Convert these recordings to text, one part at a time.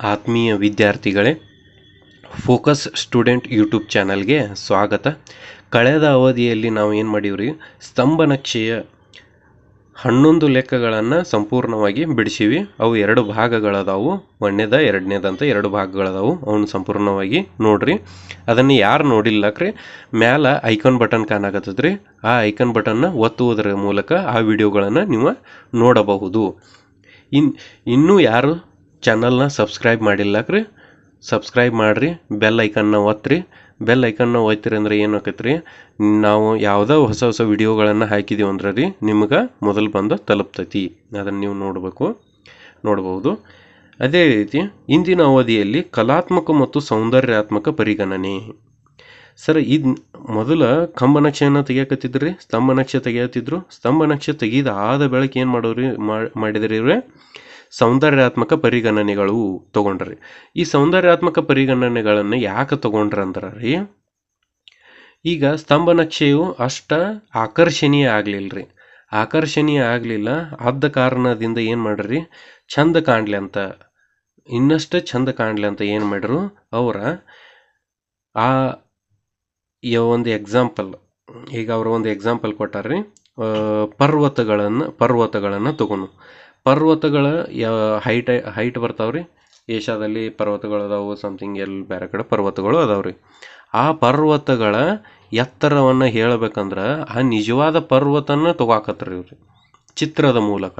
ಆತ್ಮೀಯ ವಿದ್ಯಾರ್ಥಿಗಳೇ, focus student YouTube ಚಾನಲ್ಗೆ ಸ್ವಾಗತ. ಕಳೆದ ಅವಧಿಯಲ್ಲಿ ನಾವು ಏನು ಮಾಡೀವ್ರಿ ಸ್ತಂಭ ನಕ್ಷೆಯ ಹನ್ನೊಂದು ಲೆಕ್ಕಗಳನ್ನು ಸಂಪೂರ್ಣವಾಗಿ ಬಿಡಿಸಿವಿ. ಅವು ಎರಡು ಭಾಗಗಳದಾವು, ಒಂದನೇದ ಎರಡನೇದಂತ ಎರಡು ಭಾಗಗಳದಾವು, ಅವನ್ನ ಸಂಪೂರ್ಣವಾಗಿ ನೋಡ್ರಿ. ಅದನ್ನು ಯಾರು ನೋಡಿಲ್ಲಕ್ರಿ, ಮ್ಯಾಲ ಐಕಾನ್ ಬಟನ್ ಕಾಣಾಕತ್ತದ್ರಿ. ಆ ಐಕಾನ್ ಬಟನ್ನ ಒತ್ತುವುದರ ಮೂಲಕ ಆ ವಿಡಿಯೋಗಳನ್ನು ನೀವು ನೋಡಬಹುದು. ಇನ್, ಇನ್ನೂ ಯಾರು ಚಾನಲ್ನ ಸಬ್ಸ್ಕ್ರೈಬ್ ಮಾಡಿಲ್ಲಕ್ರಿ ಸಬ್ಸ್ಕ್ರೈಬ್ ಮಾಡಿರಿ ಬೆಲ್ ಐಕನ್ನ ಒತ್ತಿರಿ ಬೆಲ್ ಐಕನ್ನ ಒತ್ತಿರಿ ಅಂದ್ರೆ ಏನು ಆಕೈತ್ರಿ? ನಾವು ಯಾವುದೋ ಹೊಸ ಹೊಸ ವಿಡಿಯೋಗಳನ್ನು ಹಾಕಿದೀವಿ ಅಂದ್ರೆ ರೀ, ನಿಮ್ಗೆ ಮೊದಲು ಬಂದು ತಲುಪ್ತೈತಿ. ಅದನ್ನು ನೀವು ನೋಡಬೇಕು, ನೋಡ್ಬೋದು. ಅದೇ ರೀತಿ ಇಂದಿನ ಅವಧಿಯಲ್ಲಿ ಕಲಾತ್ಮಕ ಮತ್ತು ಸೌಂದರ್ಯಾತ್ಮಕ ಪರಿಗಣನೆ. ಸರ್, ಇದು ಮೊದಲ ಕಂಬ ನಕ್ಷೆಯನ್ನು ತೆಗಿಯಕತ್ತಿದ್ರಿ, ಸ್ತಂಭ ನಕ್ಷೆ ತೆಗಿಯತ್ತಿದ್ರು. ಸ್ತಂಭ ನಕ್ಷೆ ತೆಗೆದ ಆದ ಬೆಳಕು ಏನು ಮಾಡೋರಿ ಮಾಡಿದ್ರಿ ಇವ್ರೆ? ಸೌಂದರ್ಯಾತ್ಮಕ ಪರಿಗಣನೆಗಳು ತಗೊಂಡ್ರಿ. ಈ ಸೌಂದರ್ಯಾತ್ಮಕ ಪರಿಗಣನೆಗಳನ್ನು ಯಾಕೆ ತಗೊಂಡ್ರ ರೀ, ಈಗ ಸ್ತಂಭ ನಕ್ಷೆಯು ಅಷ್ಟ ಆಕರ್ಷಣೀಯ ಆಗ್ಲಿಲ್ರಿ. ಆಕರ್ಷಣೀಯ ಆಗಲಿಲ್ಲ ಆದ ಕಾರಣದಿಂದ ಏನು ಮಾಡ್ರಿ ಚಂದ ಕಾಣ್ಲಿ ಅಂತ, ಇನ್ನಷ್ಟು ಚಂದ ಕಾಣ್ಲಿ ಅಂತ ಏನು ಮಾಡ್ರು, ಅವರ ಆ ಒಂದು ಎಕ್ಸಾಂಪಲ್ ಈಗ ಅವರು ಒಂದು ಎಕ್ಸಾಂಪಲ್ ಕೊಟ್ಟಾರ್ರಿ ಪರ್ವತಗಳನ್ನು ಪರ್ವತಗಳನ್ನು ತಗೊಂಡು ಪರ್ವತಗಳ ಹೈಟ್ ಹೈಟ್ ರೀ ಏಷ್ಯಾದಲ್ಲಿ ಪರ್ವತಗಳು ಅದಾವು ಸಮಥಿಂಗ್ ಎಲ್ಲಿ ಬೇರೆ ಕಡೆ ಪರ್ವತಗಳು ಅದಾವ್ರಿ. ಆ ಪರ್ವತಗಳ ಎತ್ತರವನ್ನು ಹೇಳ್ಬೇಕಂದ್ರೆ ಆ ನಿಜವಾದ ಪರ್ವತನ ತಗೋಕತ್ರಿ ಇವ್ರಿ. ಚಿತ್ರದ ಮೂಲಕ.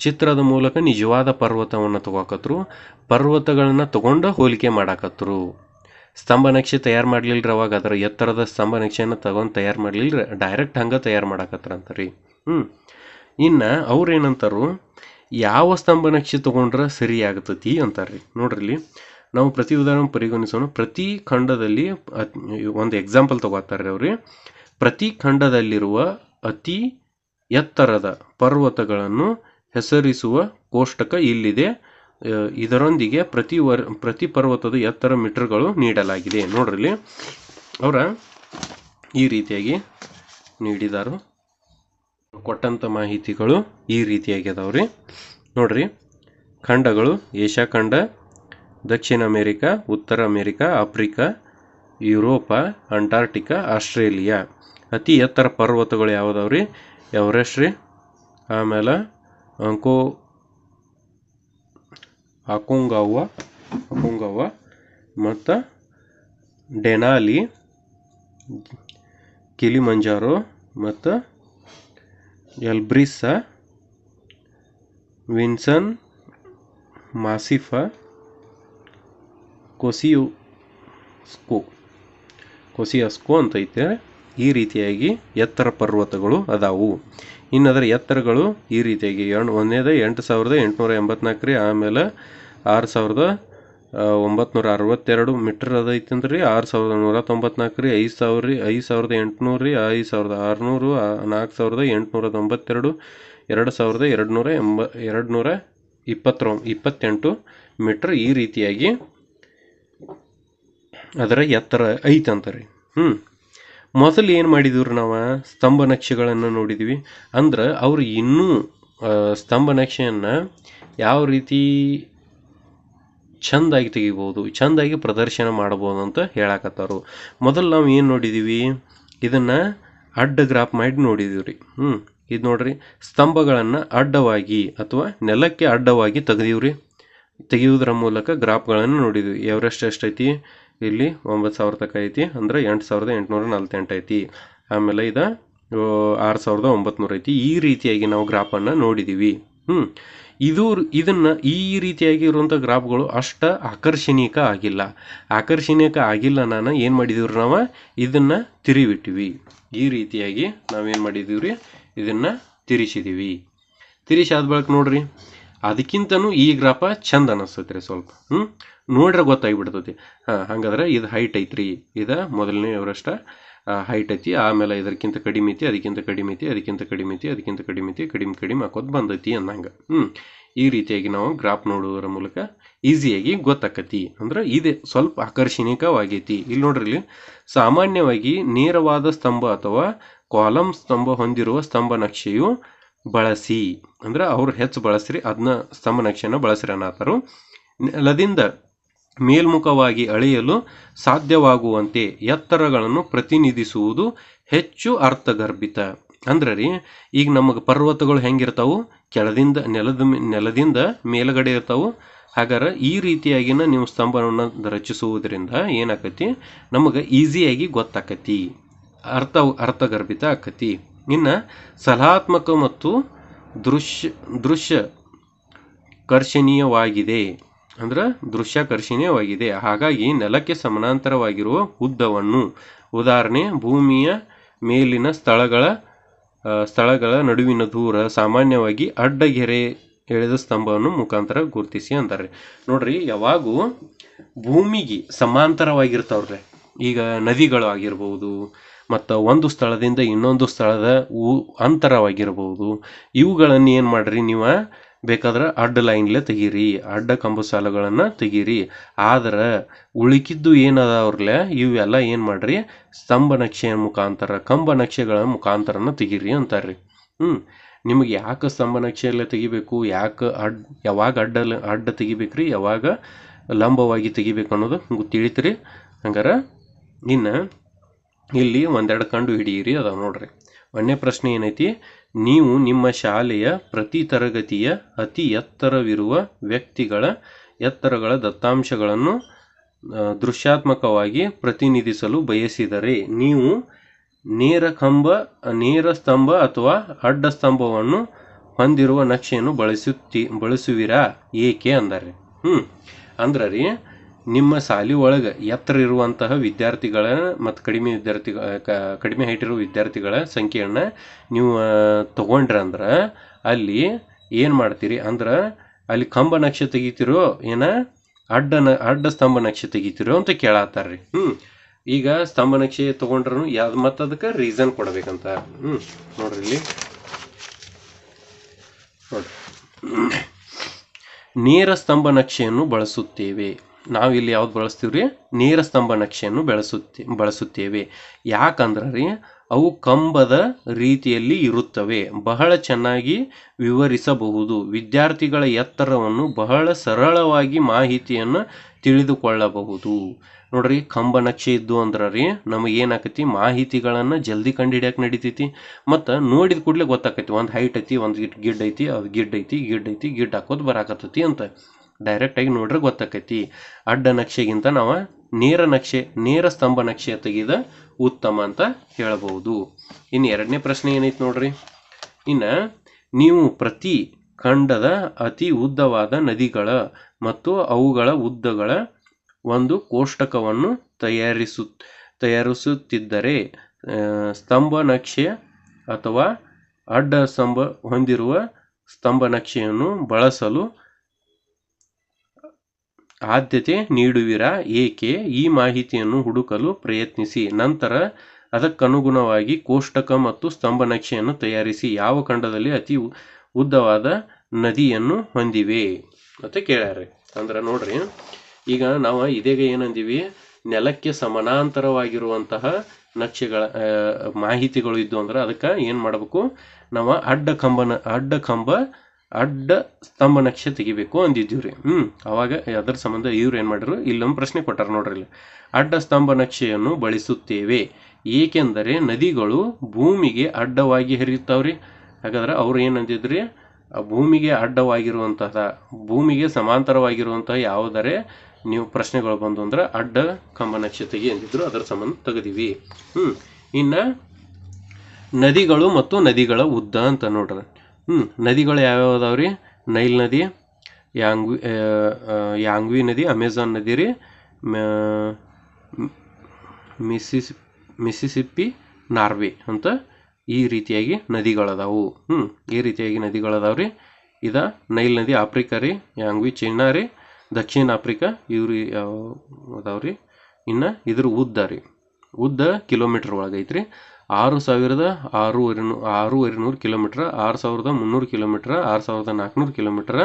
ಚಿತ್ರದ ಮೂಲಕ ನಿಜವಾದ ಪರ್ವತವನ್ನು ತಗೋಕತ್ರು, ಪರ್ವತಗಳನ್ನ ತಗೊಂಡು ಹೋಲಿಕೆ ಮಾಡಾಕತ್ರು. ಸ್ತಂಭ ನಕ್ಷೆ ತಯಾರು ಮಾಡ್ಲಿಲ್ರಿ ಅವಾಗ, ಅದರ ಎತ್ತರದ ಸ್ತಂಭ ನಕ್ಷೆಯನ್ನು ತಗೊಂಡು ತಯಾರು ಮಾಡ್ಲಿಲ್ರಿ ಡೈರೆಕ್ಟ್ ಹಂಗೆ ತಯಾರು ಮಾಡಾಕತ್ರಂತ ರೀ ಹ್ಞೂ ಇನ್ನು ಅವ್ರು ಏನಂತಾರು ಯಾವ ಸ್ತಂಭ ನಕ್ಷೆ ತಗೊಂಡ್ರೆ ಸರಿ ಆಗ್ತತಿ ರೀ ನೋಡ್ರಿ ನಾವು ಪ್ರತಿ ಉದಾಹರಣೆ ಪರಿಗಣಿಸೋಣ. ಪ್ರತಿ ಖಂಡದಲ್ಲಿ ಒಂದು ಎಕ್ಸಾಂಪಲ್ ತಗೋತಾರೆ ಅವ್ರಿ. ಪ್ರತಿ ಖಂಡದಲ್ಲಿರುವ ಅತಿ ಎತ್ತರದ ಪರ್ವತಗಳನ್ನು ಹೆಸರಿಸುವ ಕೋಷ್ಟಕ ಇಲ್ಲಿದೆ. ಇದರೊಂದಿಗೆ ಪ್ರತಿ ವರ್, ಪ್ರತಿ ಪರ್ವತದ ಎತ್ತರ ಮೀಟರ್ಗಳು ನೀಡಲಾಗಿದೆ. ನೋಡ್ರಿ ಅವರ ಈ ರೀತಿಯಾಗಿ ನೀಡಿದಾರು. ಕೊಟ್ಟಂಥ ಮಾಹಿತಿಗಳು ಈ ರೀತಿಯಾಗಿ ಅದಾವ್ರಿ. ನೋಡ್ರಿ, ಖಂಡಗಳು ಏಷ್ಯಾ ಖಂಡ, ದಕ್ಷಿಣ ಅಮೇರಿಕಾ, ಉತ್ತರ America, Africa, Europe Antarctica Australia. ಅತಿ ಎತ್ತರ ಪರ್ವತಗಳು ಯಾವುದವ್ರಿ? ಎವರೆಸ್ಟ್ ರೀ. ಆಮೇಲೆ ಅಂಕೋ ಅಕೋಂಗಾವ ಅಕೋಂಗಾವ ಮತ್ತು ಡೆನಾಲಿ, ಕಿಲಿಮಂಜಾರೋ ಮತ್ತು ಎಲ್ಬ್ರಿಸ್ಸ, ವಿನ್ಸನ್, ಮಾಸಿಫ, ಕೊಸಿಯುಸ್ಕೋ. ಕೊಸಿಯಸ್ಕೋ ಅಂತ ಐತೆ. ಈ ರೀತಿಯಾಗಿ ಎತ್ತರ ಪರ್ವತಗಳು ಅದಾವು. ಇನ್ನು ಅದರ ಎತ್ತರಗಳು ಈ ರೀತಿಯಾಗಿ ಎಂಟು ಒಂದನೇದ ಎಂಟು ಸಾವಿರದ ಎಂಟುನೂರ ಎಂಬತ್ನಾಲ್ಕು ರೀ ಆಮೇಲೆ ಆರು ಸಾವಿರದ ಒಂಬತ್ನೂರ ಅರವತ್ತೆರಡು ಮೀಟ್ರ್ ಅದ ಐತಂದ್ರಿ. ಆರು ಸಾವಿರದ ನೂರ ತೊಂಬತ್ನಾಲ್ಕು ರೀ ಐದು ಸಾವಿರ ರೀ ಐದು ಸಾವಿರದ ಎಂಟುನೂರು ರೀ ಐದು ಸಾವಿರದ ಆರುನೂರು ನಾಲ್ಕು ಸಾವಿರದ ಎಂಟುನೂರ ತೊಂಬತ್ತೆರಡು ಎರಡು ಸಾವಿರದ ಎರಡುನೂರ ಎಂಬ ಎರಡು ನೂರ ಇಪ್ಪತ್ತರೊ ಇಪ್ಪತ್ತೆಂಟು ಮೀಟ್ರ್ ಈ ರೀತಿಯಾಗಿ ಅದರ ಎತ್ತರ ಐತಂತಾರೆ. ಹ್ಞೂ ಮೊದಲು ಏನು ಮಾಡಿದ್ರು ನಾವು? ಸ್ತಂಭ ನಕ್ಷೆಗಳನ್ನು ನೋಡಿದ್ವಿ. ಅಂದ್ರೆ ಅವರು ಇನ್ನೂ ಸ್ತಂಭ ನಕ್ಷೆಯನ್ನು ಯಾವ ರೀತಿ ಚೆಂದಾಗಿ ತೆಗಿಬೋದು, ಚಂದಾಗಿ ಪ್ರದರ್ಶನ ಮಾಡ್ಬೋದು ಅಂತ ಹೇಳಕತ್ತಾರು. ಮೊದಲು ನಾವು ಏನು ನೋಡಿದ್ದೀವಿ ಇದನ್ನು ಅಡ್ಡ ಗ್ರಾಫ್ ಮಾಡಿ ನೋಡಿದೀವಿ ರೀ. ಹ್ಞೂ ಇದು ನೋಡ್ರಿ. ಸ್ತಂಭಗಳನ್ನು ಅಡ್ಡವಾಗಿ ಅಥವಾ ನೆಲಕ್ಕೆ ಅಡ್ಡವಾಗಿ ತೆಗೆದೀವ್ರಿ ತೆಗೆಯುವುದರ ಮೂಲಕ ಗ್ರಾಪ್ಗಳನ್ನು ನೋಡಿದ್ವಿ. ಎವರೆಸ್ಟ್ ಎಷ್ಟೈತಿ? ಇಲ್ಲಿ ಒಂಬತ್ತು ಸಾವಿರ ತನಕ ಐತಿ, ಅಂದ್ರೆ ಎಂಟು ಸಾವಿರದ ಎಂಟುನೂರ ನಲ್ವತ್ತೆಂಟು ಐತಿ. ಆಮೇಲೆ ಇದು ಆರು ಸಾವಿರದ ಒಂಬತ್ನೂರು ಐತಿ. ಈ ರೀತಿಯಾಗಿ ನಾವು ಗ್ರಾಪನ್ನು ನೋಡಿದ್ದೀವಿ ಹ್ಞೂ ಇದು ಇದನ್ನು ಈ ರೀತಿಯಾಗಿ ಇರುವಂಥ ಗ್ರಾಫ್ಗಳು ಅಷ್ಟು ಆಕರ್ಷಣೀಯಕ ಆಗಿಲ್ಲ. ಆಕರ್ಷಣೀಯಕ ಆಗಿಲ್ಲ ನಾನು ಏನು ಮಾಡಿದೀವ್ರಿ ನಾವು? ಇದನ್ನು ತಿರುವಿಟ್ಟಿವಿ. ಈ ರೀತಿಯಾಗಿ ನಾವೇನು ಮಾಡಿದೀವಿ ರೀ ಇದನ್ನ ತಿರಿಸಿದೀವಿ. ತಿರುಗಿಸಿ ಆದ ಬಳಿಕ ನೋಡ್ರಿ. ಅದಕ್ಕಿಂತನೂ ಈ ಗ್ರಾಫ ಚಂದ ಅನಿಸ್ತೈತೆ ರೀ ಸ್ವಲ್ಪ. ಹ್ಞೂ ನೋಡ್ರೆ ಗೊತ್ತಾಗಿಬಿಡ್ತೈತಿ. ಹಾಂ, ಹಾಗಾದ್ರೆ ಇದು ಹೈಟ್ ಐತ್ರಿ. ಇದು ಮೊದಲನೇ ಎವರೆಷ್ಟ ಹೈಟ್ ಐತಿ ಆಮೇಲೆ ಇದಕ್ಕಿಂತ ಕಡಿಮೆ ಐತಿ ಅದಕ್ಕಿಂತ ಕಡಿಮೆ ಐತಿ ಅದಕ್ಕಿಂತ ಕಡಿಮೆ ಐತಿ ಅದಕ್ಕಿಂತ ಕಡಿಮೆ ಐತಿ ಕಡಿಮೆ ಕಡಿಮೆ ಹಾಕೋದು ಬಂದೈತಿ ಅನ್ನಂಗೆ. ಹ್ಞೂ ಈ ರೀತಿಯಾಗಿ ನಾವು ಗ್ರಾಫ್ ನೋಡುವುದರ ಮೂಲಕ ಈಸಿಯಾಗಿ ಗೊತ್ತಾಕತಿ. ಅಂದ್ರೆ ಇದೆ, ಸ್ವಲ್ಪ ಆಕರ್ಷಣೀಯವಾಗೈತಿ ಇಲ್ಲಿ ನೋಡ್ರಿ ಸಾಮಾನ್ಯವಾಗಿ ನೇರವಾದ ಸ್ತಂಭ ಅಥವಾ ಕಾಲಮ್ ಸ್ತಂಭ ಹೊಂದಿರುವ ಸ್ತಂಭ ನಕ್ಷೆಯು ಬಳಸಿ, ಅಂದ್ರೆ ಅವ್ರು ಹೆಚ್ಚು ಬಳಸ್ರಿ ಅದನ್ನ ಸ್ತಂಭ ನಕ್ಷೆನ ಬಳಸ್ರಿ ಅನ್ನತ್ತಾರು ನೆಲದಿಂದ ಮೇಲ್ಮುಖವಾಗಿ ಅಳೆಯಲು ಸಾಧ್ಯವಾಗುವಂತೆ ಎತ್ತರಗಳನ್ನು ಪ್ರತಿನಿಧಿಸುವುದು ಹೆಚ್ಚು ಅರ್ಥಗರ್ಭಿತ. ಅಂದ್ರೆ ರೀ, ಈಗ ನಮಗೆ ಪರ್ವತಗಳು ಹೆಂಗಿರ್ತಾವು? ಕೆಳದಿಂದ, ನೆಲದ ನೆಲದಿಂದ ಮೇಲುಗಡೆ ಇರ್ತಾವು. ಹಾಗಾದ್ರೆ ಈ ರೀತಿಯಾಗಿನ ನೀವು ಸ್ತಂಭವನ್ನು ರಚಿಸುವುದರಿಂದ ಏನಾಕತಿ? ನಮಗೆ ಈಸಿಯಾಗಿ ಗೊತ್ತಾಕತಿ. ಅರ್ಥ, ಅರ್ಥಗರ್ಭಿತ ಆಕತಿ. ಇನ್ನು ಸಲಹಾತ್ಮಕ ಮತ್ತು ದೃಶ್ಯ ದೃಶ್ಯ ಕರ್ಷಣೀಯವಾಗಿದೆ ಅಂದ್ರೆ ದೃಶ್ಯಾಕರ್ಷಣೀಯವಾಗಿದೆ ಹಾಗಾಗಿ ನೆಲಕ್ಕೆ ಸಮಾನಾಂತರವಾಗಿರುವ ಉದ್ದವನ್ನು, ಉದಾಹರಣೆ, ಭೂಮಿಯ ಮೇಲಿನ ಸ್ಥಳಗಳ ಸ್ಥಳಗಳ ನಡುವಿನ ದೂರ ಸಾಮಾನ್ಯವಾಗಿ ಅಡ್ಡಗೆರೆ ಎಳೆದ ಸ್ತಂಭವನ್ನು ಮುಖಾಂತರ ಗುರುತಿಸಿ ಅಂತಾರೆ. ನೋಡ್ರಿ, ಯಾವಾಗೂ ಭೂಮಿಗೆ ಸಮಾಂತರವಾಗಿರ್ತಾವ್ರಿ. ಈಗ ನದಿಗಳು ಆಗಿರ್ಬೋದು, ಮತ್ತು ಒಂದು ಸ್ಥಳದಿಂದ ಇನ್ನೊಂದು ಸ್ಥಳದ ಊ, ಅಂತರವಾಗಿರ್ಬೋದು. ಇವುಗಳನ್ನು ಏನು ಮಾಡ್ರಿ, ನೀವು ಬೇಕಾದ್ರೆ ಅಡ್ಡ ಲೈನ್ಲೆ ತೆಗೀರಿ, ಅಡ್ಡ ಕಂಬ ಸಾಲುಗಳನ್ನು ತೆಗೀರಿ. ಆದ್ರೆ ಉಳಿಕಿದ್ದು ಏನದಾವ್ರಲ್ಲ ಇವೆಲ್ಲ ಏನು ಮಾಡ್ರಿ? ಸ್ತಂಭ ನಕ್ಷೆಯ ಮುಖಾಂತರ, ಕಂಬ ನಕ್ಷೆಗಳ ಮುಖಾಂತರನ ತೆಗೀರಿ ಅಂತಾರ್ರಿ. ಹ್ಞೂ ನಿಮಗೆ ಯಾಕೆ ಸ್ತಂಭ ನಕ್ಷೆಯಲ್ಲೇ ತೆಗಿಬೇಕು? ಯಾಕೆ ಅಡ್, ಯಾವಾಗ ಅಡ್ಡ ಅಡ್ಡ ತೆಗಿಬೇಕ್ರಿ? ಯಾವಾಗ ಲಂಬವಾಗಿ ತೆಗಿಬೇಕು ಅನ್ನೋದು ತಿಳಿತು ರೀ ಹಂಗಾರೆ ಇನ್ನು ಇಲ್ಲಿ ಒಂದೆರಡು ಕಂಡು ಹಿಡಿಯಿರಿ ಅದಾವೆ ನೋಡ್ರಿ. ಒಂದನೇ ಪ್ರಶ್ನೆ ಏನೈತಿ? ನೀವು ನಿಮ್ಮ ಶಾಲೆಯ ಪ್ರತಿ ತರಗತಿಯ ಅತಿ ಎತ್ತರವಿರುವ ವ್ಯಕ್ತಿಗಳ ಎತ್ತರಗಳ ದತ್ತಾಂಶಗಳನ್ನು ದೃಶ್ಯಾತ್ಮಕವಾಗಿ ಪ್ರತಿನಿಧಿಸಲು ಬಯಸಿದರೆ ನೀವು ನೇರ ಕಂಬ, ನೇರ ಸ್ತಂಭ ಅಥವಾ ಅಡ್ಡ ಸ್ತಂಭವನ್ನು ಹೊಂದಿರುವ ನಕ್ಷೆಯನ್ನು ಬಳಸುತ್ತಿ, ಬಳಸುವಿರಾ? ಏಕೆ ಅಂದರೆ ಹ್ಞೂ ಅಂದ್ರೆ ರೀ ನಿಮ್ಮ ಸಾಲಿ ಒಳಗೆ ಎತ್ತರ ಇರುವಂತಹ ವಿದ್ಯಾರ್ಥಿಗಳ ಮತ್ತು ಕಡಿಮೆ ವಿದ್ಯಾರ್ಥಿ ಕಡಿಮೆ ಹೈಟ್ ಇರುವ ವಿದ್ಯಾರ್ಥಿಗಳ ಸಂಖ್ಯೆಯನ್ನು ನೀವು ತೊಗೊಂಡ್ರೆ ಅಂದ್ರೆ ಅಲ್ಲಿ ಏನು ಮಾಡ್ತೀರಿ ಅಂದ್ರೆ ಅಲ್ಲಿ ಕಂಬ ನಕ್ಷೆ ತೆಗಿತಿರೋ ಏನ ಅಡ್ಡ ನ ಅಡ್ಡ ಸ್ತಂಭ ನಕ್ಷೆ ತೆಗಿತಿರೋ ಅಂತ ಕೇಳತ್ತಾರ್ರಿ ಹ್ಞೂ ಈಗ ಸ್ತಂಭ ನಕ್ಷೆ ತೊಗೊಂಡ್ರೂ ಯಾವ್ದು ಮತ್ತು ಅದಕ್ಕೆ ರೀಸನ್ ಕೊಡಬೇಕಂತ. ಹ್ಞೂ ನೋಡ್ರಿ ಇಲ್ಲಿ. ನೋಡ್ರಿ. ನೇರ ಸ್ತಂಭ ನಕ್ಷೆಯನ್ನು ಬಳಸುತ್ತೇವೆ. ನಾವು ಇಲ್ಲಿ ಯಾವ್ದು ರೀ ನೇರ ಸ್ತಂಭ ನಕ್ಷೆಯನ್ನು ಬೆಳೆಸುತ್ತೆ, ಬಳಸುತ್ತೇವೆ. ಯಾಕಂದ್ರೆ ರೀ ಅವು ಕಂಬದ ರೀತಿಯಲ್ಲಿ ಇರುತ್ತವೆ. ಬಹಳ ಚೆನ್ನಾಗಿ ವಿವರಿಸಬಹುದು. ವಿದ್ಯಾರ್ಥಿಗಳ ಎತ್ತರವನ್ನು ಬಹಳ ಸರಳವಾಗಿ ಮಾಹಿತಿಯನ್ನು ತಿಳಿದುಕೊಳ್ಳಬಹುದು. ನೋಡ್ರಿ, ಕಂಬ ನಕ್ಷೆ ಇದ್ದು ಅಂದ್ರೆ ರೀ ನಮಗೆ ಮಾಹಿತಿಗಳನ್ನು ಜಲ್ದಿ ಕಂಡುಹಿಡಿಯಕ್ಕೆ ನಡಿತೈತಿ. ಮತ್ತು ನೋಡಿದ ಕೂಡಲೇ ಗೊತ್ತಾಕೈತಿ. ಒಂದು ಹೈಟ್ ಐತಿ, ಒಂದು ಗಿಡ್ ಐತಿ, ಅದು ಗಿಡ್ ಐತಿ ಗಿಡ್ ಐತಿ, ಗಿಡ್ ಹಾಕೋದು ಬರಾಕತ್ತೈತಿ ಅಂತ. ಡೈರೆಕ್ಟಾಗಿ ನೋಡ್ರೆ ಗೊತ್ತಾಕೈತಿ. ಅಡ್ಡ ನಕ್ಷೆಗಿಂತ ನಾವು ನೇರ ನಕ್ಷೆ, ನೇರ ಸ್ತಂಭ ನಕ್ಷೆ ತೆಗೆದ ಉತ್ತಮ ಅಂತ ಹೇಳಬಹುದು. ಇನ್ನು ಎರಡನೇ ಪ್ರಶ್ನೆ ಏನೈತಿ ನೋಡ್ರಿ? ಇನ್ನು ನೀವು ಪ್ರತಿ ಖಂಡದ ಅತಿ ಉದ್ದವಾದ ನದಿಗಳ ಮತ್ತು ಅವುಗಳ ಉದ್ದಗಳ ಒಂದು ಕೋಷ್ಟಕವನ್ನು ತಯಾರಿಸು, ತಯಾರಿಸುತ್ತಿದ್ದರೆ ಸ್ತಂಭ ನಕ್ಷೆ ಅಥವಾ ಅಡ್ಡ ಸ್ತಂಭ ಹೊಂದಿರುವ ಸ್ತಂಭ ನಕ್ಷೆಯನ್ನು ಬಳಸಲು ಆದ್ಯತೆ ನೀಡುವಿರಾ? ಏಕೆ? ಈ ಮಾಹಿತಿಯನ್ನು ಹುಡುಕಲು ಪ್ರಯತ್ನಿಸಿ. ನಂತರ ಅದಕ್ಕನುಗುಣವಾಗಿ ಕೋಷ್ಟಕ ಮತ್ತು ಸ್ತಂಭ ನಕ್ಷೆಯನ್ನು ತಯಾರಿಸಿ. ಯಾವ ಖಂಡದಲ್ಲಿ ಅತಿ ಉದ್ದವಾದ ನದಿಯನ್ನು ಹೊಂದಿವೆ? ಅಂತ ಕೇಳ್ಯಾರ ಅಂದ್ರೆ ನೋಡ್ರಿ, ಈಗ ನಾವು ಇದೀಗ ಏನಂದೀವಿ? ನೆಲಕ್ಕೆ ಸಮಾನಾಂತರವಾಗಿರುವಂತಹ ನಕ್ಷೆಗಳ ಮಾಹಿತಿಗಳು ಇದ್ದು ಅಂದ್ರೆ ಅದಕ್ಕೆ ಏನು ಮಾಡಬೇಕು? ನಾವು ಅಡ್ಡ ಕಂಬನ, ಅಡ್ಡ ಕಂಬ ಅಡ್ಡ ಸ್ತಂಭ ನಕ್ಷೆ ತೆಗಿಬೇಕು ಅಂದಿದ್ದೀವಿ ರೀ ಹ್ಞೂ ಅವಾಗ ಅದರ ಸಂಬಂಧ ಇವ್ರು ಏನು ಮಾಡಿದ್ರು ಇಲ್ಲೊಂದು ಪ್ರಶ್ನೆ ಕೊಟ್ಟಾರ ನೋಡ್ರಿ ಇಲ್ಲಿ. ಅಡ್ಡ ಸ್ತಂಭ ನಕ್ಷೆಯನ್ನು ಬಳಸುತ್ತೇವೆ. ಏಕೆಂದರೆ ನದಿಗಳು ಭೂಮಿಗೆ ಅಡ್ಡವಾಗಿ ಹರಿಯುತ್ತಾವ್ರಿ. ಹಾಗಾದ್ರೆ ಅವ್ರು ಏನು ಅಂದಿದ್ರಿ? ಆ ಭೂಮಿಗೆ ಅಡ್ಡವಾಗಿರುವಂತಹ, ಭೂಮಿಗೆ ಸಮಾಂತರವಾಗಿರುವಂತಹ ಯಾವುದರೆ ನೀವು ಪ್ರಶ್ನೆಗಳು ಬಂದು ಅಂದ್ರೆ ಅಡ್ಡ ಕಂಬ ನಕ್ಷೆ ತೆಗಿ ಅಂದಿದ್ರು, ಅದರ ಸಂಬಂಧ ತೆಗೆದಿವಿ. ಹ್ಞೂ ಇನ್ನು ನದಿಗಳು ಮತ್ತು ನದಿಗಳ ಉದ್ದ ಅಂತ ನೋಡ್ರಿ. ಹ್ಞೂ ನದಿಗಳು ಯಾವ್ಯಾವ ರೀ? ನೈಲ್ ನದಿ, ಯಾಂಗ್ವಿ ಯಾಂಗ್ವಿ ನದಿ ಅಮೆಝಾನ್ ನದಿ ರೀ, ಮ- ಮಿಸ್ಸಿಸಿಪ್ಪಿ, ನಾರ್ವೆ ಅಂತ ಈ ರೀತಿಯಾಗಿ ನದಿಗಳದಾವು ಹ್ಞೂ ಈ ರೀತಿಯಾಗಿ ನದಿಗಳದಾವ್ರಿ ಇದ ನೈಲ್ ನದಿ ಆಫ್ರಿಕಾ ರೀ, ಯಾಂಗ್ವಿ, ಚೈನಾ ರೀ, ದಕ್ಷಿಣ ಆಫ್ರಿಕಾ ಇವ್ರಿ ಯಾವ ಅದಾವ್ರಿ ಇನ್ನು ಇದ್ರ ಉದ್ದ ರೀ. ಉದ್ದ ಕಿಲೋಮೀಟ್ರ್ ಒಳಗೈತ್ರಿ ಆರು ಸಾವಿರದ ಆರೂವರೆ ಆರೂವರೆ ನೂರು ಕಿಲೋಮೀಟ್ರ್, ಆರು ಸಾವಿರದ ಮುನ್ನೂರು ಕಿಲೋಮೀಟ್ರ್, ಆರು ಸಾವಿರದ ನಾಲ್ಕುನೂರು ಕಿಲೋಮೀಟ್ರ್,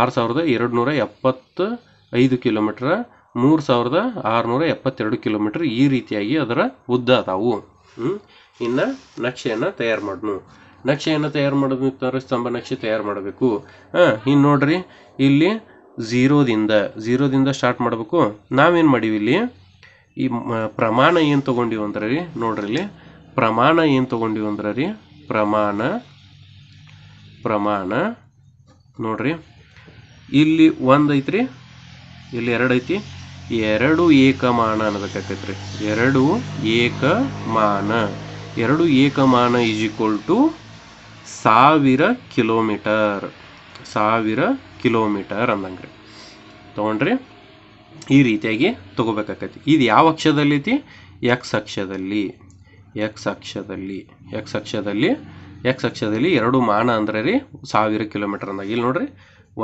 ಆರು ಸಾವಿರದ ಎರಡು ನೂರ ಎಪ್ಪತ್ತು ಐದು ಕಿಲೋಮೀಟ್ರ್, ಮೂರು ಸಾವಿರದ ಆರುನೂರ ಎಪ್ಪತ್ತೆರಡು ಕಿಲೋಮೀಟ್ರ್ ಈ ರೀತಿಯಾಗಿ ಅದರ ಉದ್ದ ಅದಾವು. ಇನ್ನು ನಕ್ಷೆಯನ್ನು ತಯಾರು ಮಾಡೋಣ ನಕ್ಷೆಯನ್ನು ತಯಾರು ಮಾಡೋದು ಸ್ತಂಭ ನಕ್ಷೆ ತಯಾರು ಮಾಡಬೇಕು. ಹಾಂ ಇನ್ನು ನೋಡ್ರಿ, ಇಲ್ಲಿ ಝೀರೋದಿಂದ ಝೀರೋದಿಂದ ಸ್ಟಾರ್ಟ್ ಮಾಡಬೇಕು. ನಾವೇನು ಮಾಡೀವಿ ಇಲ್ಲಿ? ಈ ಪ್ರಮಾಣ ಏನು ತೊಗೊಂಡಿವಿ ಅಂದ್ರೆ ರೀ ನೋಡ್ರಿ ಇಲ್ಲಿ. ಪ್ರಮಾಣ ಏನು ತೊಗೊಂಡಿವಿ ಅಂದ್ರೆ ರೀ? ಪ್ರಮಾಣ ಪ್ರಮಾಣ, ನೋಡ್ರಿ. ಇಲ್ಲಿ ಒಂದು ಐತ್ರಿ, ಇಲ್ಲಿ ಎರಡು ಐತಿ. ಎರಡು ಏಕಮಾನ ಅನ್ನಬೇಕಾಕೈತ್ರಿ ಎರಡು ಏಕಮಾನ. ಎರಡು ಏಕಮಾನ ಈಸ್ ಈಕ್ವಲ್ ಟು ಸಾವಿರ ಕಿಲೋಮೀಟರ್. ಸಾವಿರ ಕಿಲೋಮೀಟರ್ ಅಂದಂಗ್ರಿ. ತೊಗೊಂಡ್ರಿ. ಈ ರೀತಿಯಾಗಿ ತೊಗೋಬೇಕಾಕೈತಿ. ಇದು ಯಾವ ಅಕ್ಷದಲ್ಲಿ ಐತಿ ಎಕ್ಸ್ ಅಕ್ಷದಲ್ಲಿ ಎಕ್ಸ್ ಅಕ್ಷದಲ್ಲಿ ಎಕ್ಸ್ ಅಕ್ಷದಲ್ಲಿ ಎಕ್ಸ್ ಅಕ್ಷದಲ್ಲಿ ಎರಡು ಮಾನ ಅಂದ್ರೆ ರೀ ಸಾವಿರ ಕಿಲೋಮೀಟರ್ ಅಂದಾಗ ಇಲ್ಲಿ ನೋಡ್ರಿ,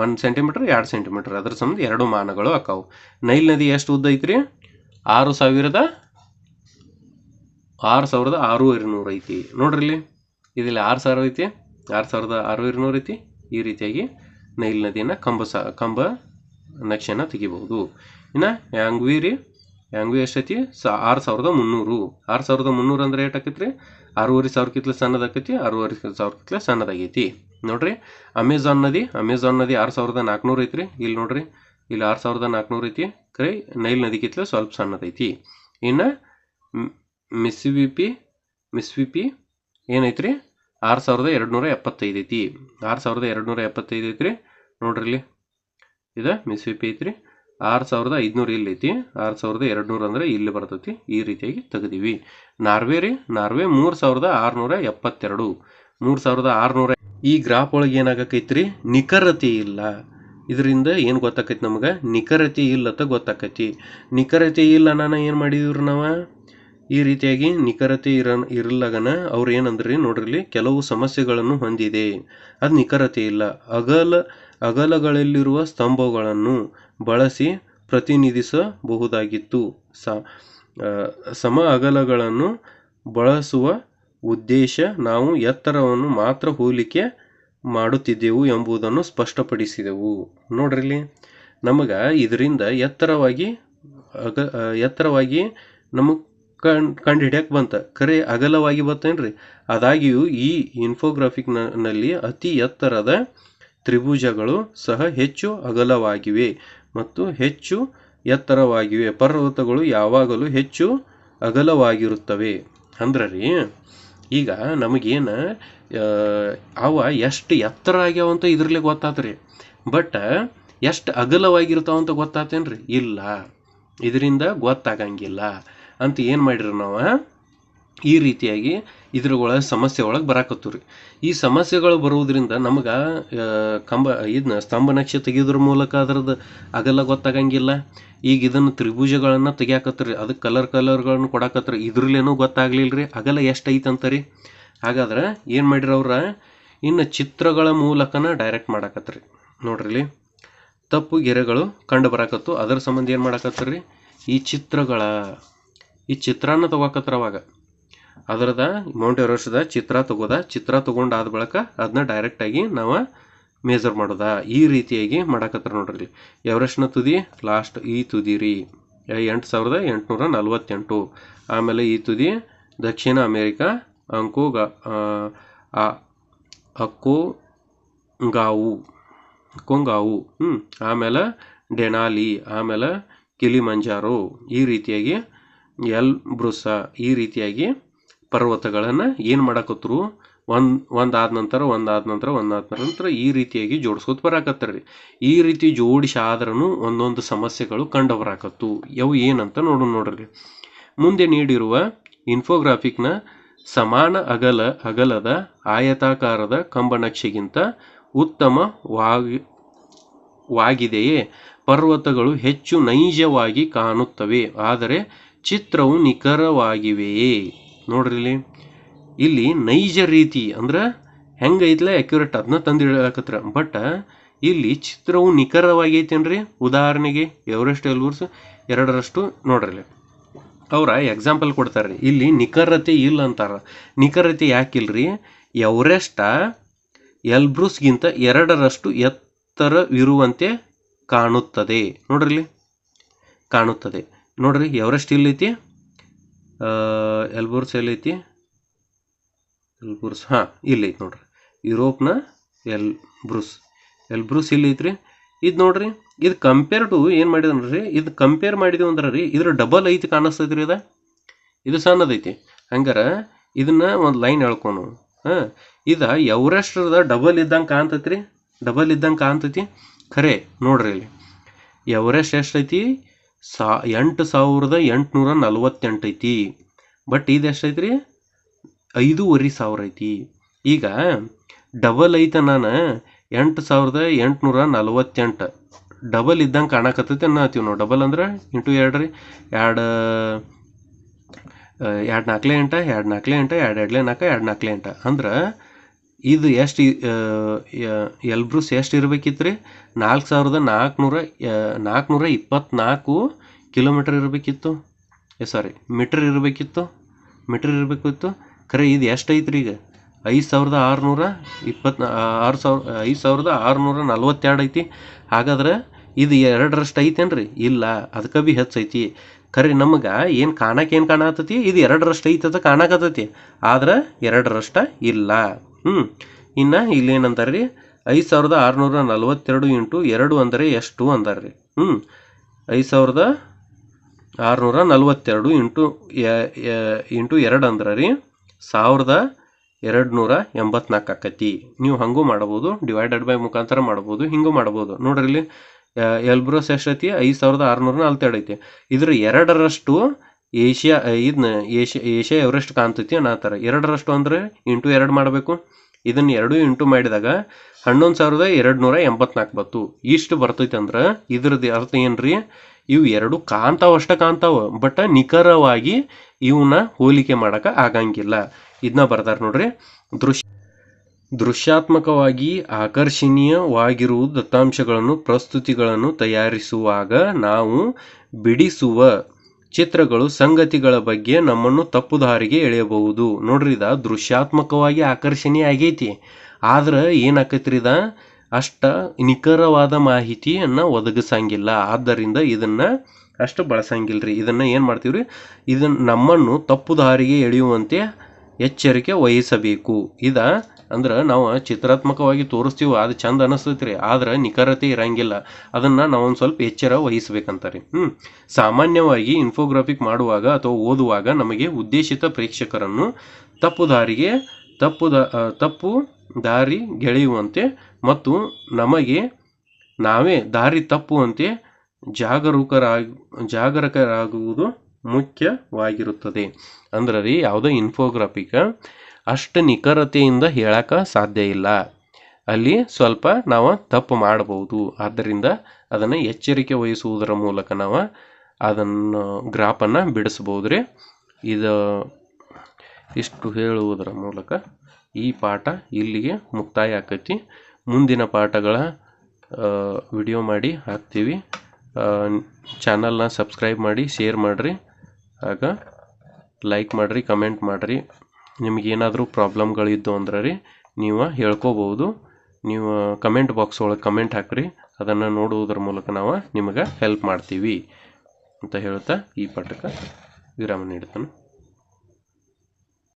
ಒಂದು ಸೆಂಟಿಮೀಟರ್ ಎರಡು ಸೆಂಟಿಮೀಟರ್ ಅದ್ರ ಸಂಬಂಧ ಎರಡು ಮಾನಗಳು ಅಕ್ಕಾವು. ನೈಲ್ ನದಿ ಎಷ್ಟು ಉದ್ದ ಐತ್ರಿ? ಆರು ಸಾವಿರದ ಆರು ಸಾವಿರದ ಆರು ನೂರು ಐತಿ. ನೋಡ್ರಿ ಇಲ್ಲಿ, ಇದಿಲ್ಲಿ ಆರು ಸಾವಿರ ಐತಿ, ಆರು ಸಾವಿರದ ಆರು ನೂರು ಐತಿ. ಈ ರೀತಿಯಾಗಿ ನೈಲ್ ನದಿನ ಕಂಬ ಸ, ಕಂಬ ನಕ್ಷೆನ ತೆಗಿಬಹುದು. ಇನ್ನು ರೀ? ಯಾಂಗ್ವಿ ಎಷ್ಟೈತಿ? ಸ, ಆರು ಸಾವಿರದ ಮುನ್ನೂರು. ಆರು ಸಾವಿರದ ಮುನ್ನೂರು ಅಂದ್ರೆ ಏಟ್ ಆಕೈತ್ರಿ? ಆರೂವರೆ ಕಿತ್ಲೆ ಸಣ್ಣದಾಕೈತಿ ಆರೂವರೆ ಸಾವಿರಕ್ಕಿಂತ ಸಣ್ಣದಾಗೈತಿ ನೋಡ್ರಿ ಅಮೆಝಾನ್ ನದಿ ಅಮೆಝಾನ್ ನದಿ ಆರು ಸಾವಿರದ ನಾಲ್ಕುನೂರು ಐತ್ರಿ. ಇಲ್ಲಿ ನೋಡ್ರಿ ಇಲ್ಲಿ ಆರು ಸಾವಿರದ ನಾಲ್ಕುನೂರು ಐತಿ. ಕರೆ ನೈಲ್ ನದಿಗಿಂತಲೂ ಸ್ವಲ್ಪ ಸಣ್ಣದೈತಿ ಇನ್ನು ಮಿಸ್ವಿಪಿ ಮಿಸ್ವಿಪಿ ಏನೈತ್ರಿ? ಆರು ಸಾವಿರದ ಎರಡು ನೂರ ಎಪ್ಪತ್ತೈದು ಐತಿ. ಆರು ಸಾವಿರದ ಎರಡು ನೂರ ಎಪ್ಪತ್ತೈದು ಐತ್ರಿ. ನೋಡ್ರಿ ಇಲ್ಲಿ ಇದು ಮಿಸ್ವಿಪಿ ಐತ್ರಿ. ಆರು ಸಾವಿರದ ಐದುನೂರು ಇಲ್ಲಿ ಐತಿ ಆರು ಸಾವಿರದ ಎರಡು ನೂರು ಅಂದ್ರೆ ಇಲ್ಲಿ ಬರ್ತೈತಿ. ಈ ರೀತಿಯಾಗಿ ತೆಗ್ದೀವಿ. ನಾರ್ವೆ ರೀ, ನಾರ್ವೆ ಮೂರು ಸಾವಿರದ ಆರುನೂರ ಎಪ್ಪತ್ತೆರಡು. ಮೂರು ಸಾವಿರದ ಆರುನೂರ ಈ ಗ್ರಾಫ್ ಒಳಗೆ ಏನಾಗಕೈತ್ರಿ? ನಿಖರತೆ ಇಲ್ಲ. ಇದರಿಂದ ಏನು ಗೊತ್ತಾಕೈತಿ ನಮಗೆ? ನಿಖರತೆ ಅಂತ ಗೊತ್ತಾಕೈತಿ. ನಿಖರತೆ ಇಲ್ಲ ನಾನು ಏನು ಮಾಡಿದ್ರು ನಾವು? ಈ ರೀತಿಯಾಗಿ ನಿಖರತೆ ಇರ, ಇರಲಾಗನ ಅವ್ರು ಏನಂದ್ರಿ ನೋಡ್ರಿ ಕೆಲವು ಸಮಸ್ಯೆಗಳನ್ನು ಹೊಂದಿದೆ. ಅದು ನಿಖರತೆ ಇಲ್ಲ. ಅಗಲ, ಅಗಲಗಳಲ್ಲಿರುವ ಸ್ತಂಭಗಳನ್ನು ಬಳಸಿ ಪ್ರತಿನಿಧಿಸಬಹುದಾಗಿತ್ತು. ಸಮ ಅಗಲಗಳನ್ನು ಬಳಸುವ ಉದ್ದೇಶ ನಾವು ಎತ್ತರವನ್ನು ಮಾತ್ರ ಹೋಲಿಕೆ ಮಾಡುತ್ತಿದ್ದೆವು ಎಂಬುದನ್ನು ಸ್ಪಷ್ಟಪಡಿಸಿದೆವು. ನೋಡ್ರಿ ಇಲ್ಲಿ ನಮಗೆ ಇದರಿಂದ ಎತ್ತರವಾಗಿ ಅಗ ಎತ್ತರವಾಗಿ ನಮಗೆ ಕಣ್ ಕಂಡು ಹಿಡಿಯಕ್ಕೆ ಬಂತ. ಖರೆ ಅಗಲವಾಗಿ ಬರ್ತೇನ್ರಿ ಅದಾಗಿಯೂ ಈ ಇನ್ಫೋಗ್ರಾಫಿಕ್ನಲ್ಲಿ ಅತಿ ಎತ್ತರದ ತ್ರಿಭುಜಗಳು ಸಹ ಹೆಚ್ಚು ಅಗಲವಾಗಿವೆ. ಮತ್ತು ಹೆಚ್ಚು ಎತ್ತರವಾಗಿವೆ. ಪರ್ವತಗಳು ಯಾವಾಗಲೂ ಹೆಚ್ಚು ಅಗಲವಾಗಿರುತ್ತವೆ. ಅಂದ್ರೆ ರೀ ಈಗ ನಮಗೇನು ಅವ ಎಷ್ಟು ಎತ್ತರ ಆಗ್ಯಾವ ಅಂತ ಇದ್ರಲ್ಲೇ ಗೊತ್ತಾತ್ರಿ. ಬಟ್ ಎಷ್ಟು ಅಗಲವಾಗಿರ್ತಾವಂತ ಗೊತ್ತಾತೇನ್ರಿ? ಇಲ್ಲ. ಇದರಿಂದ ಗೊತ್ತಾಗಂಗಿಲ್ಲ. ಅಂತ ಏನು ಮಾಡಿರಿ ನಾವು? ಈ ರೀತಿಯಾಗಿ ಇದ್ರ ಒಳಗೆ ಸಮಸ್ಯೆ ಒಳಗೆ ಬರಾಕತ್ತು ರೀ ಈ ಸಮಸ್ಯೆಗಳು ಬರುವುದರಿಂದ ನಮ್ಗೆ ಕಂಬ ಇದನ್ನ ಸ್ತಂಭ ನಕ್ಷೆ ತೆಗೆಯೋದ್ರ ಮೂಲಕ ಅದರದ್ದು ಅಗಲ ಗೊತ್ತಾಗಂಗಿಲ್ಲ. ಈಗ ಇದನ್ನು ತ್ರಿಭುಜಗಳನ್ನು ತೆಗಿಯಾಕತ್ರಿ ಅದಕ್ಕೆ ಕಲರ್ ಕಲರ್ಗಳನ್ನು ಕೊಡಾಕತ್ರಿ ಇದ್ರಲ್ಲೇನೂ ಗೊತ್ತಾಗ್ಲಿಲ್ಲ ರೀ ಅಗಲ ಎಷ್ಟು ಐತಂತ ರೀ ಹಾಗಾದ್ರೆ ಏನು ಮಾಡಿರಿ ಅವ್ರ, ಇನ್ನು ಚಿತ್ರಗಳ ಮೂಲಕನ ಡೈರೆಕ್ಟ್ ಮಾಡಾಕತ್ರಿ ನೋಡ್ರಿ ತಪ್ಪು ಗೆರೆಗಳು ಕಂಡು ಬರಾಕತ್ತು. ಅದರ ಸಂಬಂಧ ಏನು ಮಾಡಾಕತ್ರಿ ಈ ಚಿತ್ರಗಳ, ಈ ಚಿತ್ರಾನ್ನ ತಗೋಕತ್ರ ಅವಾಗ ಅದರದ ಮೌಂಟ್ ಎವರೆಸ್ಟ್ದ ಚಿತ್ರ ತಗೋದ. ಚಿತ್ರ ತಗೊಂಡಾದ ಬಳಿಕ ಅದನ್ನ ಡೈರೆಕ್ಟಾಗಿ ನಾವು ಮೇಜರ್ ಮಾಡೋದ. ಈ ರೀತಿಯಾಗಿ ಮಾಡಾಕತ್ತಾರ ನೋಡ್ರಿ. ಎವರೆಸ್ಟ್ನ ತುದಿ ಲಾಸ್ಟ್ ಈ ತುದಿ ರೀ. ಎಂಟು ಸಾವಿರದ ಎಂಟುನೂರ ನಲ್ವತ್ತೆಂಟು. ಆಮೇಲೆ ಈ ತುದಿ ದಕ್ಷಿಣ ಅಮೇರಿಕಾ ಗಾ ಅಕ್ಕು ಗಾವು ಕೊಂಗಾವು ಹ್ಞೂ ಆಮೇಲೆ ಡೆನಾಲಿ, ಆಮೇಲೆ ಕಿಲಿಮಂಜಾರೋ. ಈ ರೀತಿಯಾಗಿ ಎಲ್ ಬ್ರುಸ, ಈ ರೀತಿಯಾಗಿ ಪರ್ವತಗಳನ್ನು ಏನು ಮಾಡಾಕತ್ರು? ಒಂದು ಒಂದು ಆದ ನಂತರ ಒಂದು ಆದ ನಂತರ ಒಂದು ಆದ ನಂತರ ಈ ರೀತಿಯಾಗಿ ಜೋಡಿಸ್ಕೊತ ಬರಾಕತ್ತಾರ ಈ ರೀತಿ ಜೋಡಿಸಿ ಆದ್ರೂ ಒಂದೊಂದು ಸಮಸ್ಯೆಗಳು ಕಂಡು ಬರಾಕತ್ತು ಅವು ಏನಂತ ನೋಡೋಣ ನೋಡ್ರಿ. ಮುಂದೆ ನೀಡಿರುವ ಇನ್ಫೋಗ್ರಾಫಿಕ್ನ ಸಮಾನ ಅಗಲ, ಅಗಲದ ಆಯತಾಕಾರದ ಕಂಬನಕ್ಷೆಗಿಂತ ಉತ್ತಮವಾಗಿ ವಾಗಿದೆಯೇ? ಪರ್ವತಗಳು ಹೆಚ್ಚು ನೈಜವಾಗಿ ಕಾಣುತ್ತವೆ, ಆದರೆ ಚಿತ್ರವು ನಿಖರವಾಗಿವೆಯೇ? ನೋಡ್ರಿ ಇಲ್ಲಿ. ಇಲ್ಲಿ ನೈಜ ರೀತಿ ಅಂದ್ರೆ ಹೆಂಗೈತ್ಲ ಅಕ್ಯುರೇಟ್ ಅದನ್ನ ತಂದು ಬಟ್ ಇಲ್ಲಿ ಚಿತ್ರವು ನಿಖರವಾಗೈತೇನ್ರಿ? ಉದಾಹರಣೆಗೆ ಎವರೆಸ್ಟ್ ಎಲ್ಬರ್ಸ್ ಎರಡರಷ್ಟು ನೋಡ್ರಿ ಅವ್ರ ಎಕ್ಸಾಂಪಲ್ ಕೊಡ್ತಾರೆ ಇಲ್ಲಿ ನಿಖರತೆ ಇಲ್ಲ ಅಂತಾರ. ನಿಖರತೆ ಯಾಕಿಲ್ರಿ? ಎವರೆಸ್ಟ ಎಲ್ಬ್ರೂಸ್ಗಿಂತ ಎರಡರಷ್ಟು ಎತ್ತರವಿರುವಂತೆ ಕಾಣುತ್ತದೆ. ನೋಡ್ರಿ ಕಾಣುತ್ತದೆ. ನೋಡ್ರಿ ಎವರೆಸ್ಟ್ ಇಲ್ಲೈತಿ ಎಲ್ಬರ್ಸ್ ಎಲ್ಲೈತಿ ಎಲ್ಬುರ್ಸ್ ಹಾಂ ಇಲ್ಲೈತಿ ನೋಡ್ರಿ. ಯುರೋಪ್ನ ಎಲ್ ಬ್ರೂಸ್ ಎಲ್ಬ್ರೂಸ್ ಇಲ್ಲೈತ್ರಿ ಇದು ನೋಡ್ರಿ, ಇದು ಕಂಪೇರ್ ಟು ಏನು ಮಾಡಿದನ್ರಿ ಇದು ಕಂಪೇರ್ ಮಾಡಿದೆ ಅಂದ್ರೆ ರೀ, ಇದ್ರ ಡಬಲ್ ಐತಿ ಕಾಣಿಸ್ತೈತ್ರಿ ಇದು ಇದು ಸಣ್ಣದೈತಿ. ಹಂಗಾರ ಇದನ್ನ ಒಂದು ಲೈನ್ ಹೇಳ್ಕೊಂಡು ಹಾಂ, ಇದು ಎವರೆಸ್ಟ್ರದ ಡಬಲ್ ಇದ್ದಂಗೆ ಕಾಣ್ತೈತ್ರಿ. ಡಬಲ್ ಇದ್ದಂಗೆ ಕಾಣ್ತೈತಿ. ಖರೆ, ನೋಡ್ರಿ ಇಲ್ಲಿ. ಎವರೆಸ್ಟ್ ಎಷ್ಟೈತಿ? ಸಾ, ಎಂಟು ಸಾವಿರದ ಎಂಟುನೂರ ನಲ್ವತ್ತೆಂಟು ಐತಿ. ಬಟ್ ಇದು ಎಷ್ಟೈತ್ರಿ? ಐದೂವರೆ ಸಾವಿರ ಐತಿ. ಈಗ ಡಬಲ್ ಐತ ನಾನು, ಎಂಟು ಸಾವಿರದ ಎಂಟುನೂರ ನಲ್ವತ್ತೆಂಟು. ಡಬಲ್ ಇದ್ದಂಗೆ ಕಾಣಕತ್ತೈತಿ ಅನ್ನತ್ತೀವಿ ನಾವು. ಡಬಲ್ ಅಂದ್ರೆ ಇಂಟು ಎರಡು ರೀ. ಎರಡು ಎರಡು ನಾಲ್ಕಲೇ ಎಂಟ, ಎರಡು ನಾಲ್ಕಲೇ ಎಂಟ, ಎರಡು ಎರಡಲೇ ನಾಲ್ಕು, ಎರಡು ನಾಲ್ಕಲೇ ಎಂಟ. ಅಂದ್ರೆ ಇದು ಎಷ್ಟು ಎಲ್ಬ್ರೂಸ್ ಎಷ್ಟು ಇರಬೇಕಿತ್ತು ರೀ ನಾಲ್ಕು ಸಾವಿರದ ನಾಲ್ಕುನೂರ ನಾಲ್ಕುನೂರ ಇಪ್ಪತ್ನಾಲ್ಕು ಕಿಲೋಮೀಟ್ರ್ ಇರಬೇಕಿತ್ತು. ಸಾರಿ ಮೀಟ್ರ್ ಇರಬೇಕಿತ್ತು. ಮೀಟ್ರ್ ಇರಬೇಕಿತ್ತು. ಖರೆ, ಇದು ಎಷ್ಟು ಐತ್ರಿ ಈಗ? ಐದು ಸಾವಿರದ ಆರುನೂರ ಇಪ್ಪತ್ತು ಆರು ಸಾವಿರ, ಐದು ಸಾವಿರದ ಆರುನೂರ ನಲ್ವತ್ತೆರಡು ಐತಿ. ಹಾಗಾದ್ರೆ ಇದು ಎರಡರಷ್ಟು ಐತೇನ್ರಿ? ಇಲ್ಲ ಅದಕ್ಕೆ ಭೀ ಹೆಚ್ಚೈತಿ ಖರೆ, ನಮಗೆ ಏನು ಕಾಣಕ್ಕೆ ಏನು ಕಾಣತತಿ? ಇದು ಎರಡರಷ್ಟು ಐತದ ಕಾಣಕತ್ತೈತಿ. ಆದ್ರೆ ಎರಡರಷ್ಟು ಇಲ್ಲ. ಹ್ಞೂ ಇನ್ನು ಇಲ್ಲೇನಂತಾರೆ ರೀ ಐದು ಸಾವಿರದ ಆರುನೂರ ನಲ್ವತ್ತೆರಡು ಇಂಟು ಎರಡು ಅಂದರೆ ಎಷ್ಟು ಅಂದಾರೆ ರೀ ಹ್ಞೂ ಐದು ಸಾವಿರದ ಆರುನೂರ ನಲ್ವತ್ತೆರಡು ಇಂಟು ಇಂಟು ಎರಡು ಅಂದ್ರೆ ರೀ ಸಾವಿರದ ಎರಡು ನೂರ ಎಂಬತ್ನಾಲ್ಕು ಆಕತಿ. ನೀವು ಹಂಗೂ ಮಾಡ್ಬೋದು, ಡಿವೈಡೆಡ್ ಬೈ ಮುಖಾಂತರ ಮಾಡ್ಬೋದು, ಹಿಂಗೂ ಮಾಡ್ಬೋದು. ನೋಡ್ರಿ ಇಲ್ಲಿ ಎಲ್ಬ್ರೋಸ್ ಎಷ್ಟೈತಿ? ಐದು ಸಾವಿರದ ಆರುನೂರ ನಲ್ವತ್ತೆರಡು ಐತಿ. ಇದ್ರ ಎರಡರಷ್ಟು ಏಷ್ಯಾ ಇದನ್ನ ಏಷ್ಯಾ ಏಷ್ಯಾ ಎವರೆಸ್ಟ್ ಕಾಣ್ತೈತಿ ಅನ್ನತ್ತಾರ ಎರಡರಷ್ಟು ಅಂದ್ರೆ ಇಂಟು ಎರಡು ಮಾಡಬೇಕು. ಇದನ್ನು ಎರಡು ಇಂಟು ಮಾಡಿದಾಗ ಹನ್ನೊಂದು ಸಾವಿರದ ಎರಡು ನೂರ ಎಂಬತ್ನಾಲ್ಕು ಬತ್ತು. ಇಷ್ಟು ಬರ್ತೈತೆ ಅಂದ್ರೆ ಇದ್ರದ್ದು ಅರ್ಥ ಏನು ರೀ ಇವು ಎರಡು ಕಾಣ್ತಾವ ಅಷ್ಟೇ ಕಾಣ್ತಾವ, ಬಟ್ ನಿಖರವಾಗಿ ಇವನ್ನ ಹೋಲಿಕೆ ಮಾಡೋಕೆ ಆಗಂಗಿಲ್ಲ. ಇದನ್ನ ಬರ್ತಾರೆ ನೋಡ್ರಿ. ದೃಶ್ಯ ದೃಶ್ಯಾತ್ಮಕವಾಗಿ ಆಕರ್ಷಣೀಯವಾಗಿರುವ ದತ್ತಾಂಶಗಳನ್ನು, ಪ್ರಸ್ತುತಿಗಳನ್ನು ತಯಾರಿಸುವಾಗ ನಾವು ಬಿಡಿಸುವ ಚಿತ್ರಗಳು ಸಂಗತಿಗಳ ಬಗ್ಗೆ ನಮ್ಮನ್ನು ತಪ್ಪು ದಾರಿಗೆ ಎಳೆಯಬಹುದು. ನೋಡ್ರಿ ಇದ, ದೃಶ್ಯಾತ್ಮಕವಾಗಿ ಆಕರ್ಷಣೀಯ ಆಗೈತಿ. ಆದ್ರೆ ಏನಾಕೈತ್ರಿ ಇದ ಅಷ್ಟ ನಿಖರವಾದ ಮಾಹಿತಿಯನ್ನು ಒದಗಿಸಂಗಿಲ್ಲ. ಆದ್ದರಿಂದ ಇದನ್ನ ಅಷ್ಟು ಬಳಸಂಗಿಲ್ರಿ. ಇದನ್ನ ಏನು ಮಾಡ್ತೀವ್ರಿ? ಇದನ್ನ ನಮ್ಮನ್ನು ತಪ್ಪು ದಾರಿಗೆ ಎಳೆಯುವಂತೆ ಎಚ್ಚರಿಕೆ ವಹಿಸಬೇಕು. ಇದ ಅಂದ್ರೆ ನಾವು ಚಿತ್ರಾತ್ಮಕವಾಗಿ ತೋರಿಸ್ತೀವಿ, ಅದು ಚಂದ ಅನಿಸ್ತೈತ್ರಿ. ಆದ್ರೆ ನಿಖರತೆ ಇರಂಗಿಲ್ಲ. ಅದನ್ನು ನಾವು ಒಂದು ಸ್ವಲ್ಪ ಎಚ್ಚರ ವಹಿಸ್ಬೇಕಂತಾರೆ. ಹ್ಞೂ ಸಾಮಾನ್ಯವಾಗಿ ಇನ್ಫೋಗ್ರಾಫಿಕ್ ಮಾಡುವಾಗ ಅಥವಾ ಓದುವಾಗ ನಮಗೆ ಉದ್ದೇಶಿತ ಪ್ರೇಕ್ಷಕರನ್ನು ತಪ್ಪು ದಾರಿಗೆ, ತಪ್ಪು ದ ತಪ್ಪು ದಾರಿ ಗೆಳೆಯುವಂತೆ ಮತ್ತು ನಮಗೆ ನಾವೇ ದಾರಿ ತಪ್ಪುವಂತೆ ಜಾಗರೂಕರಾಗಿ, ಜಾಗರೂಕರಾಗುವುದು ಮುಖ್ಯವಾಗಿರುತ್ತದೆ ಅಂದ್ರೆ ರೀ, ಯಾವುದೋ ಇನ್ಫೋಗ್ರಾಫಿಕ ಅಷ್ಟು ನಿಖರತೆಯಿಂದ ಹೇಳಕ್ಕೆ ಸಾಧ್ಯ ಇಲ್ಲ. ಅಲ್ಲಿ ಸ್ವಲ್ಪ ನಾವು ತಪ್ಪು ಮಾಡಬಹುದು ಆದ್ದರಿಂದ ಅದನ್ನು ಎಚ್ಚರಿಕೆ ವಹಿಸುವುದರ ಮೂಲಕ ನಾವು ಅದನ್ನು ಗ್ರಾಫನ್ನು ಬಿಡಿಸ್ಬೋದು ರೀ. ಇದು ಇಷ್ಟು ಹೇಳುವುದರ ಮೂಲಕ ಈ ಪಾಠ ಇಲ್ಲಿಗೆ ಮುಕ್ತಾಯ ಆಕೈತಿ. ಮುಂದಿನ ಪಾಠಗಳ ವಿಡಿಯೋ ಮಾಡಿ ಹಾಕ್ತೀವಿ. ಚಾನಲ್ನ ಸಬ್ಸ್ಕ್ರೈಬ್ ಮಾಡಿ ಶೇರ್ ಮಾಡಿರಿ. ಆಗ ಲೈಕ್ ಮಾಡಿರಿ ಕಮೆಂಟ್ ಮಾಡಿರಿ. ನಿಮಗೇನಾದರೂ ಪ್ರಾಬ್ಲಮ್ಗಳಿದ್ದು ಅಂದ್ರೆ ರೀ, ನೀವು ಹೇಳ್ಕೋಬೋದು. ನೀವು ಕಮೆಂಟ್ ಬಾಕ್ಸ್ ಒಳಗೆ ಕಮೆಂಟ್ ಹಾಕ್ರಿ. ಅದನ್ನು ನೋಡುವುದರ ಮೂಲಕ ನಾವು ನಿಮಗೆ ಹೆಲ್ಪ್ ಮಾಡ್ತೀವಿ ಅಂತ ಹೇಳ್ತಾ ಈ ಪಾಠಕ್ಕೆ ವಿರಾಮ ನೀಡ್ತಾನೆ.